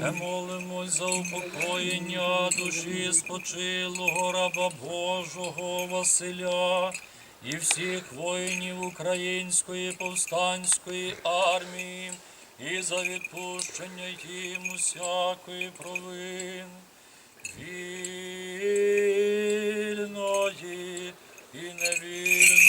Ще молимось за упокоєння душі спочилого раба Божого Василя і всіх воїнів Української повстанської армії, і за відпущення їм усякої провин вільної і невільної.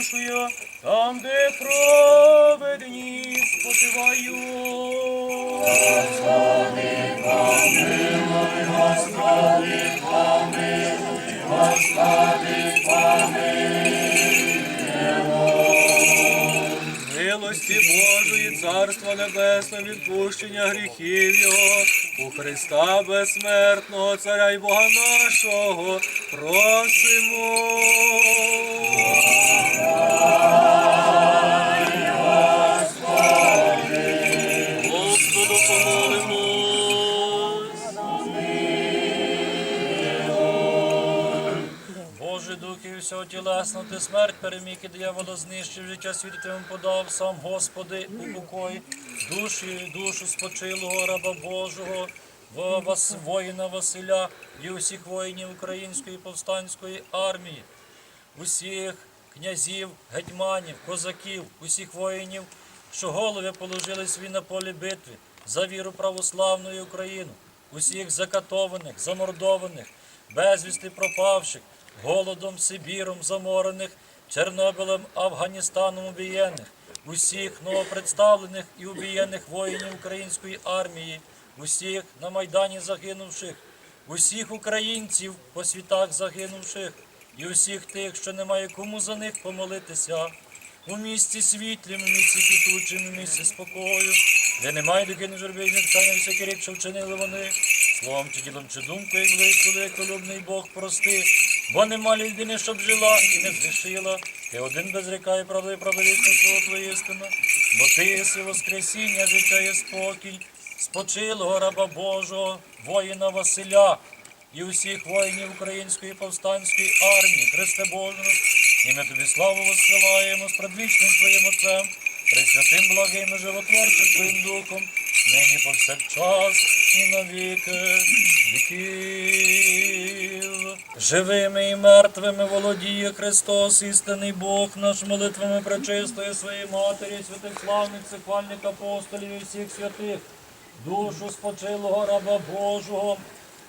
Душу я там, де проведені спочиваю. Милості Божої, Царства Небесне, відпущення гріхів Його, у Христа безсмертного, Царя й Бога нашого, просимо. Всього тілесно, ти смерть переміг і диявола знищив, життя світу Твоєму подав, сам Господи, упокой, душі, душу спочилого раба Божого, вас, воїна Василя і усіх воїнів Української повстанської армії, усіх князів, гетьманів, козаків, усіх воїнів, що голови положили свій на полі битви за віру православної України, усіх закатованих, замордованих, безвісти пропавших, голодом, Сибіром заморених, Чорнобилем, Афганістаном убієних, усіх новопредставлених і убієних воїнів української армії, усіх на Майдані загинувших, усіх українців по світах загинувших, і усіх тих, що немає кому за них помолитися, у місті світлім, у місті квітучим, у місті спокою, де немає докини журби і нектання всякі рік, що вчинили вони, словом чи ділом, чи думкою, великий, великолюбний Бог прости, бо нема людини, щоб жила і не згрішила. Ти один безрікає правди, правдовісне слово Твоє істина, бо ти єси воскресіння, життя і спокій, спочилого раба Божого, воїна Василя і усіх воїнів Української повстанської армії, Христе Боже, і ми тобі славу воскриваємо з предвічним Твоїм Отцем, пресвятим благим і животворчим Твоїм Духом, нині повсякчас і навіки віків. Живими і мертвими володіє Христос, істинний Бог наш молитвами пречистої своєї Матері, святих славних, сихвальних апостолів і всіх святих, душу спочилого раба Божого,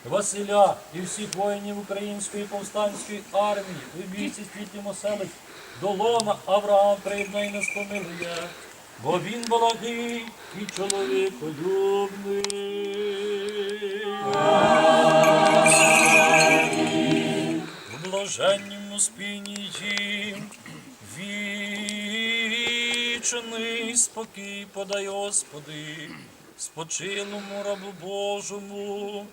Василя і всіх воїнів Української повстанської армії, у бійці світлім оселить, до лона Авраам приєднає і не спомилує, бо він благий і чоловіколюбний. В блаженнім спині їм вічний спокій подай, Господи, спочилому рабу Божому,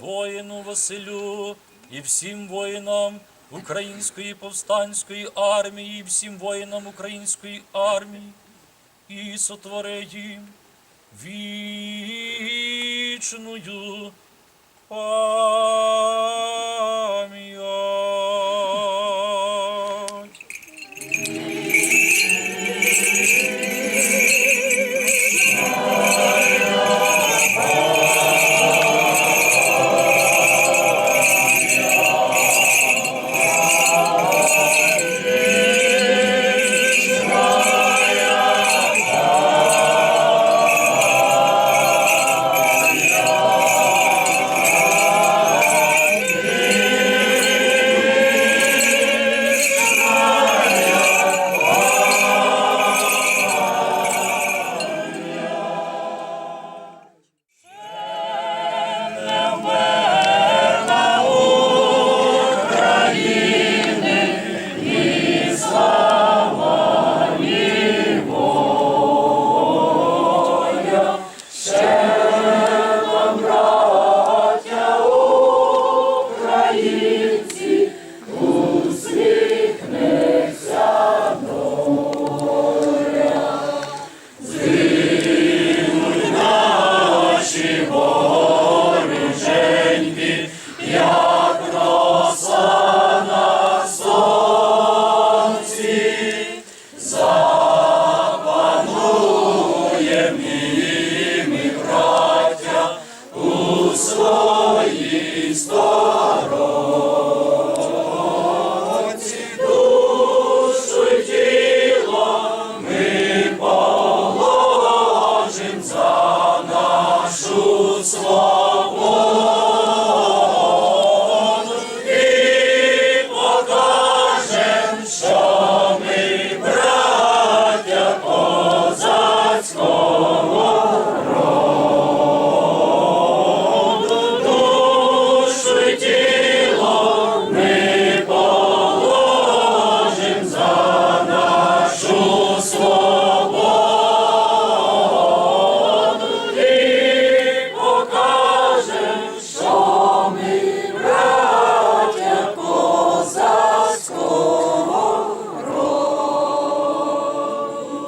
воїну Василю і всім воїнам Української повстанської армії, і всім воїнам Української армії, і сотвори їм вічною пам'ять. Є мій, ми, браття, у славі.